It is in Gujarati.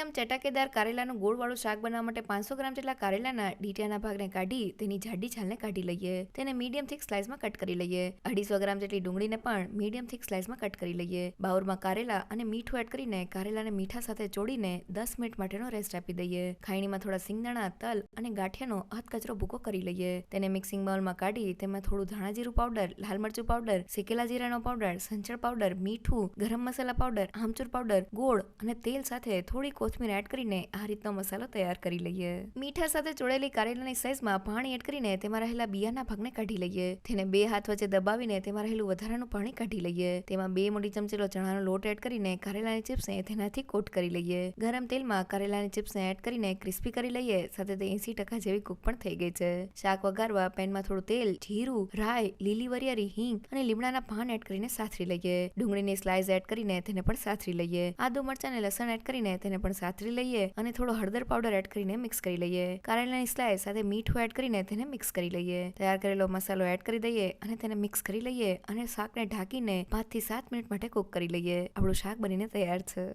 એકદમ ચટાકેદાર કારેલાનું ગોળવાળું શાક બનાવવા માટે પાંચસો ગ્રામ જેટલા કારેલાના ડીટિયાના ભાગને કાઢી તેની જાડી છાલને કાઢી લઈએ. તેને મીડિયમ થીક સ્લાઇસમાં કટ કરી લઈએ. અઢીસો ગ્રામ જેટલી ડુંગળીને પણ મીડિયમ થીક સ્લાઇસમાં કટ કરી લઈએ. બાઉરમાં કારેલા અને મીઠું એડ કરીને કારેલાને મીઠા સાથે ચોડીને દસ મિનિટ માટેનો રેસ્ટ આપી દઈએ. ખાયણીમાં થોડા સિંગદાણા, તલ અને ગાંઠિયાનો અધકચરો ભૂકો કરી લઈએ. તેને મિક્સિંગ બાઉલમાં કાઢી તેમાં થોડું ધાણા જીરું પાવડર, લાલ મરચું પાવડર, શેકેલા જીરાનો પાવડર, સંચળ પાવડર, મીઠું, ગરમ મસાલા પાવડર, આમચૂર પાવડર, ગોળ અને તેલ સાથે થોડી કોથમીર એડ કરીને આ રીતનો મસાલો તૈયાર કરી લઈએ. મીઠા સાથે ચોળેલી કારેલાની સાઈઝમાં પાણી એડ કરીને તેમાં રહેલા બિયાના ભાગને કાઢી લઈએ. તેને બે હાથ વચ્ચે દબાવીને તેમાં રહેલું વધારાનું પાણી કાઢી લઈએ. તેમાં બે મોટી ચમચીલો ચણાનો લોટ એડ કરીને કારેલાની ચિપ્સને તેનાથી કોટ કરી લઈએ. ગરમ તેલમાં કારેલાની ચિપ્સને એડ કરીને ક્રિસ્પી કરી લઈએ. સાથે તે એસી ટકા જેવી કુક પણ થઈ ગઈ છે. શાક વઘારવા પેનમાં થોડું તેલ, જીરું રાય લીલી વરિયારી હિંગ અને લીમડાના પાન એડ કરીને સાથરી લઈએ. ડુંગળીની સ્લાઇસ એડ કરીને તેને પણ સાથરી લઈએ. આદુ મરચાં અને લસણ એડ કરીને તેને પણ સાતરી લઈએ અને થોડો હળદર પાવડર એડ કરીને મિક્સ કરી લઈએ. કારેલાની સ્લાઈસ સાથે મીઠું એડ કરીને તેને મિક્સ કરી લઈએ. તૈયાર કરેલો મસાલો એડ કરી દઈએ અને તેને મિક્સ કરી લઈએ અને શાકને ઢાંકીને પાંચથી સાત મિનિટ માટે કુક કરી લઈએ. આપણું શાક બનીને તૈયાર છે.